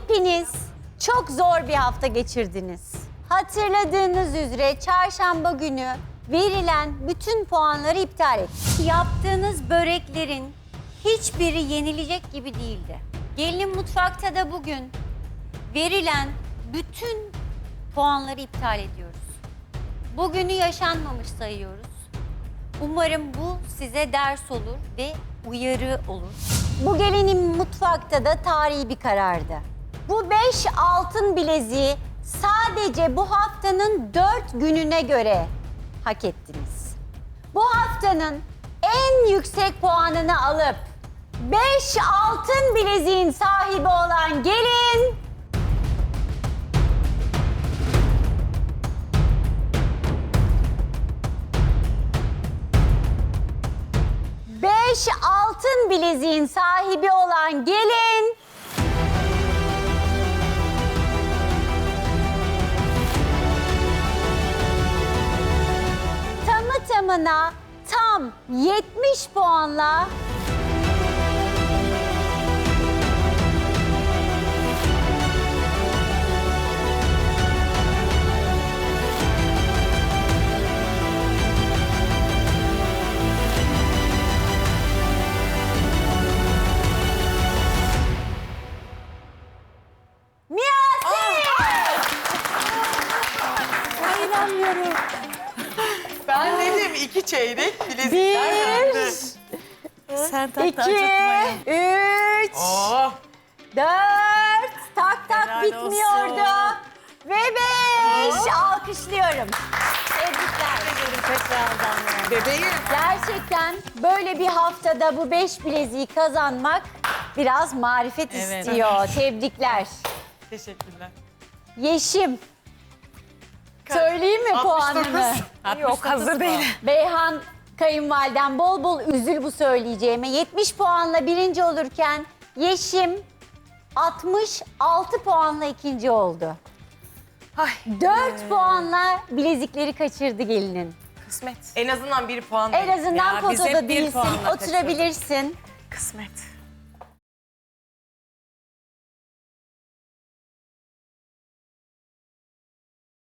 Hepiniz çok zor bir hafta geçirdiniz. Hatırladığınız üzere çarşamba günü verilen bütün puanları iptal ettik. Yaptığınız böreklerin hiçbiri yenilecek gibi değildi. Gelin mutfakta da bugün verilen bütün puanları iptal ediyoruz. Bugünü yaşanmamış sayıyoruz. Umarım bu size ders olur ve uyarı olur. Bu gelinin mutfakta da tarihi bir karardı. Bu beş altın bileziği sadece bu haftanın dört gününe göre hak ettiniz. Bu haftanın en yüksek puanını alıp beş altın bileziğin sahibi olan gelin Beş altın bileziğin sahibi olan gelin... Tamı tamına tam 70 puanla... Miyasi! İnanmıyorum. İki çeyrek bilezikler Bir, bende. Sen iki, tatlı üç, Oh, dört. Tak tak Helal bitmiyordu. olsun. Ve beş. Alkışlıyorum. Tebrikler. Tekrardan. bebeğim. Gerçekten böyle bir haftada bu beş bileziği kazanmak biraz marifet Evet. istiyor. Tebrikler. Teşekkürler. Yeşim. Söyleyeyim mi 69. puanını? Yok hazır değil. Beyhan kayınvaliden bol bol üzül bu söyleyeceğime. 70 puanla birinci olurken Yeşim 66 puanla ikinci oldu. Ay 4 puanla bilezikleri kaçırdı gelinin. kısmet. En azından bir puan. En azından Ya, biz bir değilsin, puanla oturabilirsin. Kısmet.